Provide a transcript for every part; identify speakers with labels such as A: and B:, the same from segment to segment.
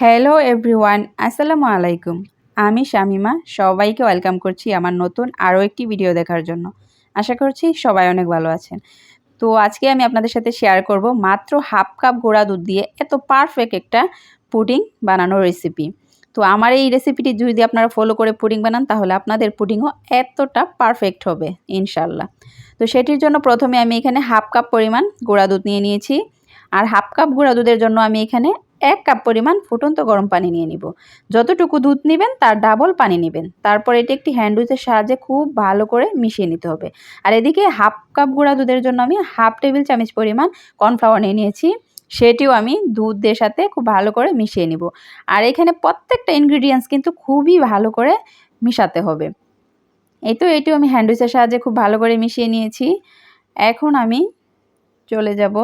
A: Hello everyone আসসালামু আলাইকুম আমি শামিমা। সবাইকে ওয়েলকাম করছি আমার নতুন আরও একটি ভিডিও দেখার জন্য। আশা করছি সবাই অনেক ভালো আছেন। তো আজকে আমি আপনাদের সাথে শেয়ার করব মাত্র হাফ কাপ গোড়া দুধ দিয়ে এত পারফেক্ট একটা পুডিং বানানোর রেসিপি তো আমার এই রেসিপিটি যদি আপনারা ফলো করে পুডিং বানান, তাহলে আপনাদের পুডিংও এতটা পারফেক্ট হবে ইনশাল্লাহ তো সেটির জন্য প্রথমে আমি এখানে হাফ কাপ পরিমাণ গোড়া দুধ নিয়ে নিয়েছি। আর হাফ কাপ গুঁড়া দুধের জন্য আমি এখানে এক কাপ পরিমাণ ফুটন্ত গরম পানি নিয়ে নিব। যতটুকু দুধ নেবেন, তার ডাবল পানি নেবেন। তারপর এটি একটি হ্যান্ডউইচের সাহায্যে খুব ভালো করে মিশিয়ে নিতে হবে। আর এদিকে হাফ কাপ গুঁড়া দুধের জন্য আমি হাফ টেবিল চামচ পরিমাণ কর্নফ্লাওয়ার নিয়ে নিয়েছি। সেটিও আমি দুধের সাথে খুব ভালো করে মিশিয়ে নিব। আর এখানে প্রত্যেকটা ইনগ্রিডিয়েন্টস কিন্তু খুবই ভালো করে মিশাতে হবে। এই তো এটিও আমি হ্যান্ডউইচের সাহায্যে খুব ভালো করে মিশিয়ে নিয়েছি। এখন আমি চলে যাব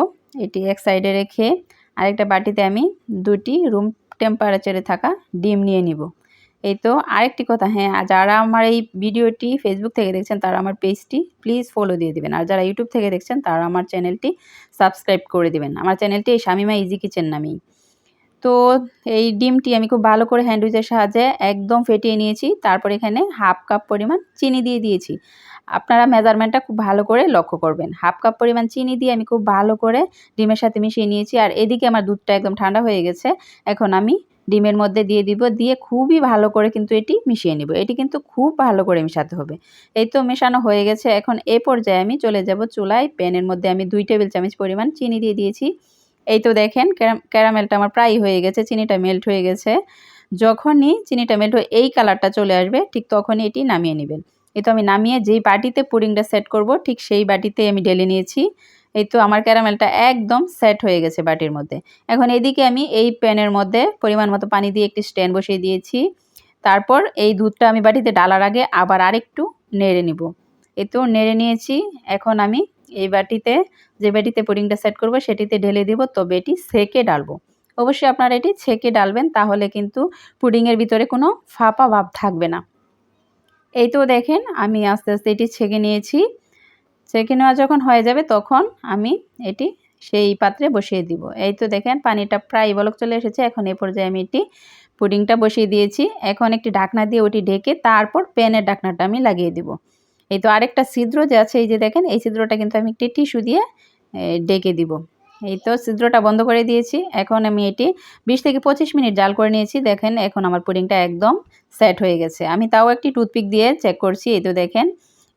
A: এটি এক সাইডে রেখে। আরেকটা বাটিতে আমি দুটি রুম টেম্পারেচারে থাকা ডিম নিয়ে নিব। এই তো আরেকটি কথা হ্যাঁ যারা আমার এই ভিডিওটি ফেসবুক থেকে দেখছেন, তারা আমার পেজটি প্লিজ ফলো দিয়ে দিবেন। আর যারা ইউটিউব থেকে দেখছেন, তারা আমার চ্যানেলটি সাবস্ক্রাইব করে দিবেন। আমার চ্যানেলটি এই শামিমা ইজি কিচেন নামেই। তো এই ডিমটি আমি খুব ভালো করে হ্যান্ডউইচের সাহায্যে একদম ফেটিয়ে নিয়েছি। তারপর এখানে হাফ কাপ পরিমাণ চিনি দিয়ে দিয়েছি। আপনারা মেজারমেন্টটা খুব ভালো করে লক্ষ্য করবেন। হাফ কাপ পরিমাণ চিনি দিয়ে আমি খুব ভালো করে ডিমের সাথে মিশিয়ে নিয়েছি। আর এদিকে আমার দুধটা একদম ঠান্ডা হয়ে গেছে। এখন আমি ডিমের মধ্যে দিয়ে দিব। দিয়ে খুবই ভালো করে কিন্তু এটি মিশিয়ে নিব। এটি কিন্তু খুব ভালো করে মেশাতে হবে। এই তো মেশানো হয়ে গেছে। এখন এ পর্যায়ে আমি চলে যাব চুলায় প্যানের মধ্যে আমি দুই টেবিল চামচ পরিমাণ চিনি দিয়ে দিয়েছি। এই তো দেখেন ক্যারামেলটা আমার প্রায় হয়ে গেছে। চিনিটা মেল্ট হয়ে গেছে। যখনই চিনিটা মেল্ট হয়ে, এই কালারটা চলে আসবে, ঠিক তখনই এটি নামিয়ে নেবেন। এই তো আমি নামিয়ে যেই বাটিতে পুডিংটা সেট করব, ঠিক সেই বাটিতে আমি ঢেলে নিয়েছি। এই তো আমার ক্যারামেলটা একদম সেট হয়ে গেছে বাটির মধ্যে। এখন এদিকে আমি এই প্যানের মধ্যে পরিমাণ মতো পানি দিয়ে একটি স্ট্যান্ড বসিয়ে দিয়েছি। তারপর এই দুধটা আমি বাটিতে ডালার আগে আবার আরেকটু নেড়ে নিব। এই তো নেড়ে নিয়েছি, এখন আমি এই বাটিতে, যে বাটিতে পুডিংটা সেট করব সেটিতে ঢেলে দিব, তবে এটি সেকে ডালবো অবশ্যই আপনারা এটি ছেঁকে ডালবেন তাহলে কিন্তু পুডিংয়ের ভিতরে কোনো ফাঁপা ভাব থাকবে না। এই তো দেখেন, আমি আস্তে আস্তে এটি ছেঁকে নিয়েছি। ছেঁকে নেওয়া যখন হয়ে যাবে তখন আমি এটি সেই পাত্রে বসিয়ে দিব। এই তো দেখেন, পানিটা প্রায় বলক চলে এসেছে। এখন এ পর্যায়ে আমি এটি পুডিংটা বসিয়ে দিয়েছি। এখন একটি ঢাকনা দিয়ে ওটি ঢেকে তারপর প্যানের ঢাকনাটা আমি লাগিয়ে দিব। এই তো আরেকটা ছিদ্র যে আছে, এই যে দেখেন, এই ছিদ্রটা কিন্তু আমি একটি টিস্যু দিয়ে ডেকে দিব। এই তো ছিদ্রটা বন্ধ করে দিয়েছি। এখন আমি এটি বিশ থেকে পঁচিশ মিনিট জাল করে নিয়েছি। দেখেন, এখন আমার পুডিংটা একদম সেট হয়ে গেছে। আমি তাও একটি টুথপিক দিয়ে চেক করছি। এই তো দেখেন,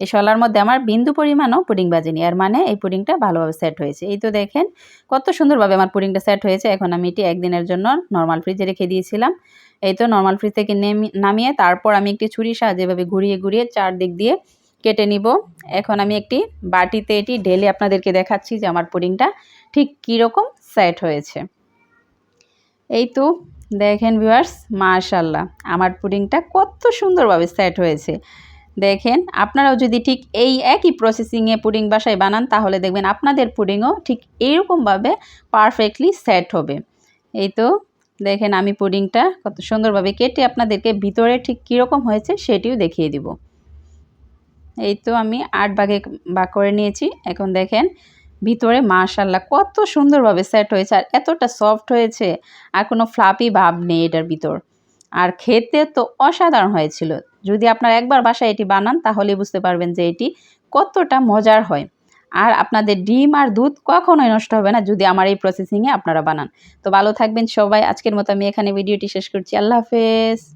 A: এই শলার মধ্যে আমার বিন্দু পরিমাণও পুডিং বাজেনি। আর মানে এই পুডিংটা ভালোভাবে সেট হয়েছে। এই তো দেখেন, কত সুন্দরভাবে আমার পুডিংটা সেট হয়েছে। এখন আমি এটি একদিনের জন্য নর্মাল ফ্রিজে রেখে দিয়েছিলাম। এই তো নর্মাল ফ্রিজ থেকে নামিয়ে তারপর আমি একটি ছুরির সাহায্যে এভাবে ঘুরিয়ে ঘুরিয়ে চারদিক দিয়ে কেটে নিব। এখন আমি একটি বাটিতে এটি ঢেলে আপনাদেরকে দেখাচ্ছি যে আমার পুডিংটা ঠিক কীরকম সেট হয়েছে। এই তো দেখেন ভিউয়ার্স মাশাল্লাহ আমার পুডিংটা কত সুন্দরভাবে সেট হয়েছে। দেখেন, আপনারাও যদি ঠিক এই একই প্রসেসিংয়ে পুডিং বাসায় বানান, তাহলে দেখবেন আপনাদের পুডিংও ঠিক এইরকমভাবে পারফেক্টলি সেট হবে। এই তো দেখেন আমি পুডিংটা কত সুন্দরভাবে কেটে আপনাদেরকে ভিতরে ঠিক কীরকম হয়েছে সেটিও দেখিয়ে দিব। এই তো আমি আট ভাগে ভাগ করে নিয়েছি। এখন দেখেন, ভিতরে মাশাল্লাহ কত সুন্দরভাবে সেট হয়েছে আর এতটা সফট হয়েছে। আর কোনো ফ্লাপি ভাব নেই এটার ভিতর। আর খেতে তো অসাধারণ হয়েছিল। যদি আপনারা একবার বাসায় এটি বানান তাহলে বুঝতে পারবেন যে এটি কতটা মজার হয়। আর আপনাদের ডিম আর দুধ কখনোই নষ্ট হবে না যদি আমার এই প্রসেসিংয়ে আপনারা বানান। তো ভালো থাকবেন সবাই। আজকের মতো আমি এখানে ভিডিওটি শেষ করছি। আল্লাহ হাফেজ।